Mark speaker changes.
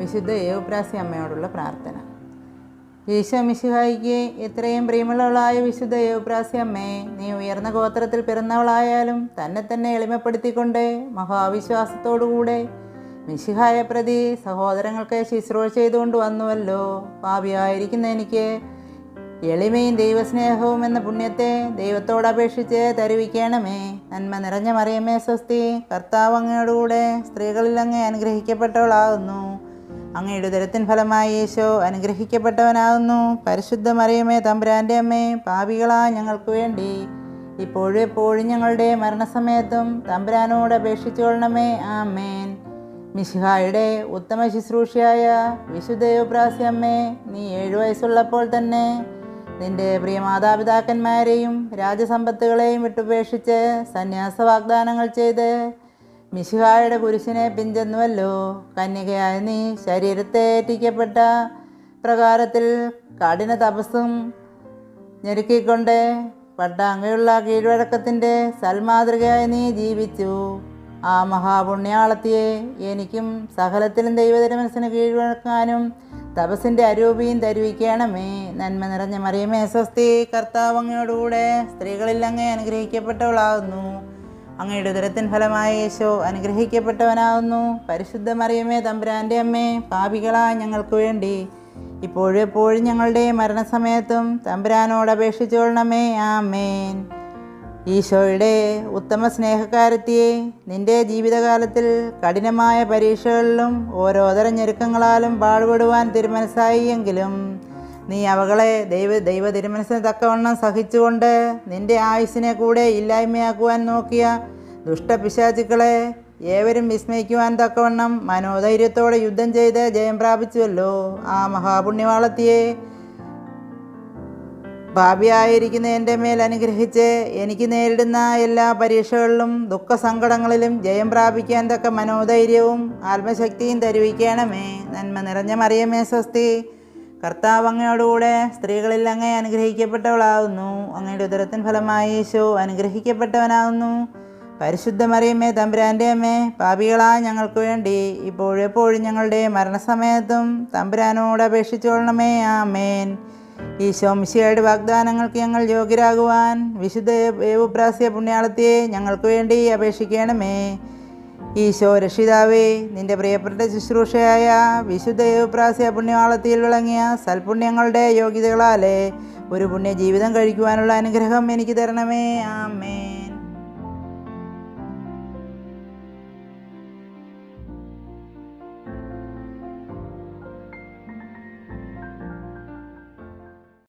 Speaker 1: വിശുദ്ധ ഏവപ്രാസി അമ്മയോടുള്ള പ്രാർത്ഥന. ഈശോ മിശിഹായിക്ക് എത്രയും പ്രിയമുള്ളവളായ വിശുദ്ധ ഏവപ്രാസി അമ്മേ നീ ഉയർന്ന ഗോത്രത്തിൽ പിറന്നവളായാലും തന്നെ തന്നെ എളിമപ്പെടുത്തിക്കൊണ്ട് മഹാവിശ്വാസത്തോടുകൂടെ മിശിഹായ പ്രതി സഹോദരങ്ങൾക്ക് ശുശ്രൂഷ ചെയ്തുകൊണ്ട് വന്നുവല്ലോ. പാപിയായിരിക്കുന്ന എനിക്ക് എളിമയും ദൈവസ്നേഹവും എന്ന പുണ്യത്തെ ദൈവത്തോട് അപേക്ഷിച്ച് തരുവിക്കണമേ. നന്മ നിറഞ്ഞ മറിയമേ സ്വസ്തി കർത്താവ് അങ്ങയോടുകൂടെ സ്ത്രീകളിൽ അനുഗ്രഹിക്കപ്പെട്ടവളാകുന്നു. അങ്ങയുടെ ഉദരത്തിൻ ഫലമായി യേശോ അനുഗ്രഹിക്കപ്പെട്ടവനാകുന്നു. പരിശുദ്ധ മറിയമേ തമ്പുരാന്റെ അമ്മേ പാപികളാ ഞങ്ങൾക്ക് വേണ്ടി. ഇപ്പോഴും എപ്പോഴും ഞങ്ങളുടെ മരണസമയത്തും തമ്പുരാനോട് അപേക്ഷിച്ചു കൊള്ളണമേ. ആമേൻ. മിശിഹായുടെ ഉത്തമ ശുശ്രൂഷയായ വിശുദ്ധയോപ്രാസ്യമ്മേ നീ ഏഴു വയസ്സുള്ളപ്പോൾ തന്നെ നിന്റെ പ്രിയ മാതാപിതാക്കന്മാരെയും രാജസമ്പത്തുകളെയും വിട്ടുപേക്ഷിച്ച് സന്യാസ വാഗ്ദാനങ്ങൾ ചെയ്ത് മിശിഹായുടെ കുരിശിനെ പിഞ്ചെന്നുവല്ലോ കന്യകയായ നീ ശരീരത്തെ ഏറ്റിക്കപ്പെട്ട പ്രകാരത്തിൽ കഠിന തപസ്സും ഞെരുക്കിക്കൊണ്ട് പട്ടാങ്കയുള്ള കീഴ്വഴക്കത്തിന്റെ സൽമാതൃകയായി നീ ജീവിച്ചു. ആ മഹാപുണ്യാളത്തിയെ എനിക്കും സകലത്തിലും ദൈവതിരമനസ്സിന് കീഴ്വഴക്കാനും തപസ്സിന്റെ അരൂപിയും തരുവിക്കണമേ. നന്മ നിറഞ്ഞ മറിയമേ സ്വസ്തി കർത്താവ് അങ്ങയോടുകൂടെ സ്ത്രീകളിൽ അങ്ങേ അനുഗ്രഹിക്കപ്പെട്ടവളാകുന്നു. അങ്ങയുടെ ഉദരത്തിൻ ഫലമായ യേശോ അനുഗ്രഹിക്കപ്പെട്ടവനാകുന്നു പരിശുദ്ധ മറിയമേ തമ്പുരാന്റെ അമ്മേ പാപികളായ ഞങ്ങൾക്ക് വേണ്ടി. ഇപ്പോഴും എപ്പോഴും ഞങ്ങളുടെ മരണസമയത്തും തമ്പുരാനോട് അപേക്ഷിച്ചോളണമേ ആമേൻ. ഈശോയുടെ ഉത്തമ സ്നേഹക്കാരത്തിയെ നിന്റെ ജീവിതകാലത്തിൽ കഠിനമായ പരീക്ഷകളിലും ഓരോതരം ഞെരുക്കങ്ങളാലും പാടുപെടുവാൻ തിരുമനസ്സായി എങ്കിലും നീ അവകളെ ദൈവ ദൈവ തിരുമനസ്സിന് തക്കവണ്ണം സഹിച്ചുകൊണ്ട് നിന്റെ ആയുസ്സിനെ കൂടെ ഇല്ലായ്മയാക്കുവാൻ നോക്കിയ ദുഷ്ടപിശാചുക്കളെ ഏവരും വിസ്മയിക്കുവാൻ തക്കവണ്ണം മനോധൈര്യത്തോടെ യുദ്ധം ചെയ്ത് ജയം പ്രാപിച്ചുവല്ലോ. ആ മഹാപുണ്യവാളത്തിയെ ഭാവിയായിരിക്കുന്ന എന്റെ മേൽ അനുഗ്രഹിച്ച് എനിക്ക് നേരിടുന്ന എല്ലാ പരീക്ഷകളിലും ദുഃഖസങ്കടങ്ങളിലും ജയം പ്രാപിക്കാൻ തക്ക മനോധൈര്യവും ആത്മശക്തിയും തരുവിക്കണമേ. നന്മ നിറഞ്ഞ മറിയമേ സ്വസ്തി. കർത്താവ് അങ്ങയോടുകൂടെ സ്ത്രീകളിൽ അങ്ങേ അനുഗ്രഹിക്കപ്പെട്ടവളാകുന്നു. അങ്ങയുടെ ഉദരത്തിൻ ഫലമായി യേശോ അനുഗ്രഹിക്കപ്പെട്ടവനാകുന്നു. പരിശുദ്ധ മറിയമ്മേ തമ്പുരാന്റെ അമ്മേ പാപികളാ ഞങ്ങൾക്ക് വേണ്ടി ഇപ്പോഴെപ്പോഴും ഞങ്ങളുടെ മരണസമയത്തും തമ്പുരാനോട് അപേക്ഷിച്ചോളണമേ ആമേൻ. ഈശോ മിശിയുടെ വാഗ്ദാനങ്ങൾക്ക് ഞങ്ങൾ യോഗ്യരാകുവാൻ വിശുദ്ധ ഏവുപ്രാസ്യ പുണ്യാളത്തെ ഞങ്ങൾക്ക് വേണ്ടി അപേക്ഷിക്കണമേ. ഈശോ രക്ഷിതാവേ നിന്റെ പ്രിയപ്പെട്ട ശുശ്രൂഷയായ വിശുദ്ധ ദേവപ്രാസ്യ പുണ്യവാളത്തിൽ വിളങ്ങിയ സൽപുണ്യങ്ങളുടെ യോഗ്യതകളാലേ ഒരു പുണ്യ ജീവിതം കഴിക്കുവാനുള്ള അനുഗ്രഹം എനിക്ക് തരണമേ. ആമേ